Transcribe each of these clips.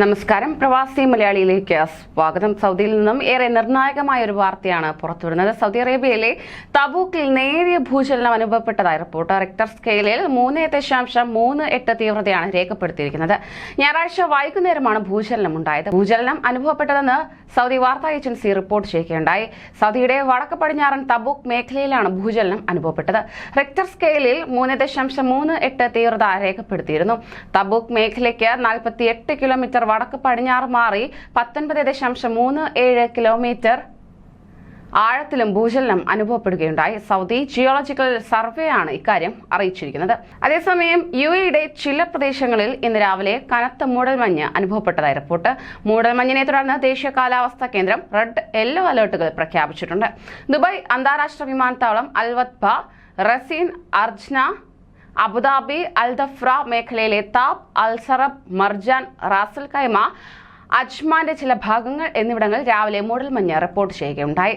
നമസ്കാരം. പ്രവാസി മലയാളിയിലേക്ക് സ്വാഗതം. സൗദിയിൽ നിന്നും ഏറെ നിർണായകമായ ഒരു വാർത്തയാണ് പുറത്തുവരുന്നത്. സൗദി അറേബ്യയിലെ തബൂക്കിൽ നേരിയ ഭൂചലനം അനുഭവപ്പെട്ടതായി റിപ്പോർട്ട്. റിക്ടർ സ്കെയിലിൽ മൂന്ന് ദശാംശം മൂന്ന് എട്ട് തീവ്രതയാണ് രേഖപ്പെടുത്തിയിരിക്കുന്നത്. ഞായറാഴ്ച വൈകുന്നേരമാണ് ഭൂചലനം ഉണ്ടായത്. ഭൂചലനം അനുഭവപ്പെട്ടതെന്ന് സൗദി വാർത്താ ഏജൻസി റിപ്പോർട്ട് ചെയ്യുകയുണ്ടായി. സൗദിയുടെ വടക്ക് പടിഞ്ഞാറൻ തബൂക്ക് മേഖലയിലാണ് ഭൂചലനം അനുഭവപ്പെട്ടത്. റിക്ടർ സ്കെയിലിൽ മൂന്ന് ദശാംശം മൂന്ന് എട്ട് തീവ്രത രേഖപ്പെടുത്തിയിരുന്നു. തബൂക്ക് മേഖലയ്ക്ക് നാൽപ്പത്തി എട്ട് കിലോമീറ്റർ വടക്ക് പടിഞ്ഞാറ് മാറി പത്തൊൻപത് ദശാംശം മൂന്ന് ഏഴ് കിലോമീറ്റർ ആഴത്തിലും ഭൂചലനം അനുഭവപ്പെടുകയുണ്ടായി. സൗദി ജിയോളജിക്കൽ സർവേ ആണ് ഇക്കാര്യം അറിയിച്ചിരിക്കുന്നത്. അതേസമയം യു എയുടെ ചില പ്രദേശങ്ങളിൽ ഇന്ന് രാവിലെ കനത്ത മൂടൽമഞ്ഞ് അനുഭവപ്പെട്ടതായി റിപ്പോർട്ട്. മൂടൽമഞ്ഞിനെ തുടർന്ന് ദേശീയ കാലാവസ്ഥാ കേന്ദ്രം റെഡ് യെല്ലോ അലേർട്ടുകൾ പ്രഖ്യാപിച്ചിട്ടുണ്ട്. ദുബായ് അന്താരാഷ്ട്ര വിമാനത്താവളം അൽവത്ബ റസീൻ അർജ്ന അബുദാബി അൽദഫ്ര മേഖലയിലെ താബ് അൽസറബ് മർജാൻ റാസൽ കൈമ അജ്മാന്റെ ചില ഭാഗങ്ങൾ എന്നിവിടങ്ങളിൽ രാവിലെ മൂടൽമഞ്ഞ് റിപ്പോർട്ട് ചെയ്യുകയുണ്ടായി.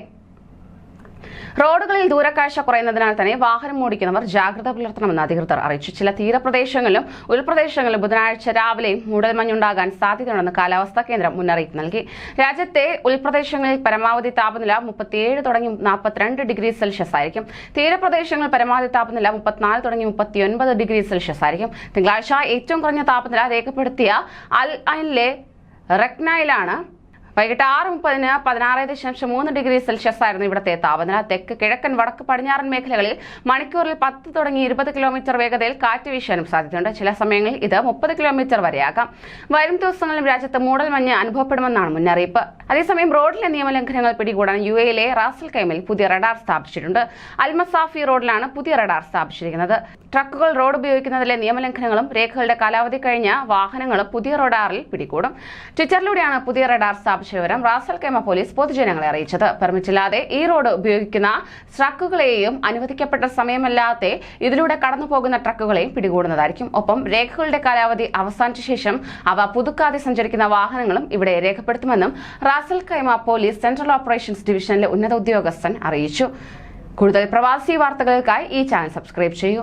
റോഡുകളിൽ ദൂരക്കാഴ്ച കുറയുന്നതിനാൽ തന്നെ വാഹനം ഓടിക്കുന്നവർ ജാഗ്രത പുലർത്തണമെന്ന് അധികൃതർ അറിയിച്ചു. ചില തീരപ്രദേശങ്ങളിലും ഉൾപ്രദേശങ്ങളിലും ബുധനാഴ്ച രാവിലെയും മൂടൽമഞ്ഞുണ്ടാകാൻ സാധ്യതയുണ്ടെന്ന് കാലാവസ്ഥാ കേന്ദ്രം മുന്നറിയിപ്പ് നൽകി. രാജ്യത്തെ ഉൾപ്രദേശങ്ങളിൽ പരമാവധി താപനില മുപ്പത്തിയേഴ് തുടങ്ങി നാൽപ്പത്തിരണ്ട് ഡിഗ്രി സെൽഷ്യസ് ആയിരിക്കും. തീരപ്രദേശങ്ങളിൽ പരമാവധി താപനില മുപ്പത്തിനാല് തുടങ്ങി മുപ്പത്തിയൊൻപത് ഡിഗ്രി സെൽഷ്യസ് ആയിരിക്കും. തിങ്കളാഴ്ച ഏറ്റവും കുറഞ്ഞ താപനില രേഖപ്പെടുത്തിയ അൽ അയിലെ റക്നയിലാണ് വൈകിട്ട് ആറ് മുപ്പതിന് പതിനാറ് ദശാംശം മൂന്ന് ഡിഗ്രി സെൽഷ്യസ് ആയിരുന്നു ഇവിടുത്തെ താപനില. തെക്ക് കിഴക്കൻ വടക്ക് പടിഞ്ഞാറൻ മേഖലകളിൽ മണിക്കൂറിൽ പത്ത് തുടങ്ങി ഇരുപത് കിലോമീറ്റർ വേഗതയിൽ കാറ്റ് വീശാനും സാധ്യതയുണ്ട്. ചില സമയങ്ങളിൽ ഇത് മുപ്പത് കിലോമീറ്റർ വരെയാകാം. വരും ദിവസങ്ങളിലും രാജ്യത്ത് മൂടൽ മഞ്ഞ് അനുഭവപ്പെടുമെന്നാണ് മുന്നറിയിപ്പ്. അതേസമയം റോഡിലെ നിയമലംഘനങ്ങൾ പിടികൂടാൻ യു എയിലെ റാസൽ കൈമിൽ പുതിയ റഡാർ സ്ഥാപിച്ചിട്ടുണ്ട്. അൽമസാഫി റോഡിലാണ് പുതിയ റഡാർ സ്ഥാപിച്ചിരിക്കുന്നത്. ട്രക്കുകൾ റോഡ് ഉപയോഗിക്കുന്നതിലെ നിയമലംഘനങ്ങളും രേഖകളുടെ കാലാവധി കഴിഞ്ഞ വാഹനങ്ങളും പുതിയ റഡാറിൽ പിടികൂടും. ട്വിറ്ററിലൂടെയാണ് പുതിയ റഡാർ സ്ഥാപിച്ച വിവരം റാസൽ കൈമ പോലീസ് പൊതുജനങ്ങളെ അറിയിച്ചത്. പെർമിറ്റില്ലാതെ ഈ റോഡ് ഉപയോഗിക്കുന്ന ട്രക്കുകളെയും അനുവദിക്കപ്പെട്ട സമയമല്ലാതെ ഇതിലൂടെ കടന്നു പോകുന്ന ട്രക്കുകളെയും പിടികൂടുന്നതായിരിക്കും. ഒപ്പം രേഖകളുടെ കാലാവധി അവസാനിച്ച ശേഷം അവ പുതുക്കാതെ സഞ്ചരിക്കുന്ന വാഹനങ്ങളും ഇവിടെ രേഖപ്പെടുത്തുമെന്നും Ras al Khaimah police central operations ഡിവിഷനിലെ ഉന്നത ഉദ്യോഗസ്ഥൻ അറിയിച്ചു. കൂടുതൽ പ്രവാസി വാർത്തകൾക്കായി ഈ ചാനൽ സബ്സ്ക്രൈബ് ചെയ്യൂ.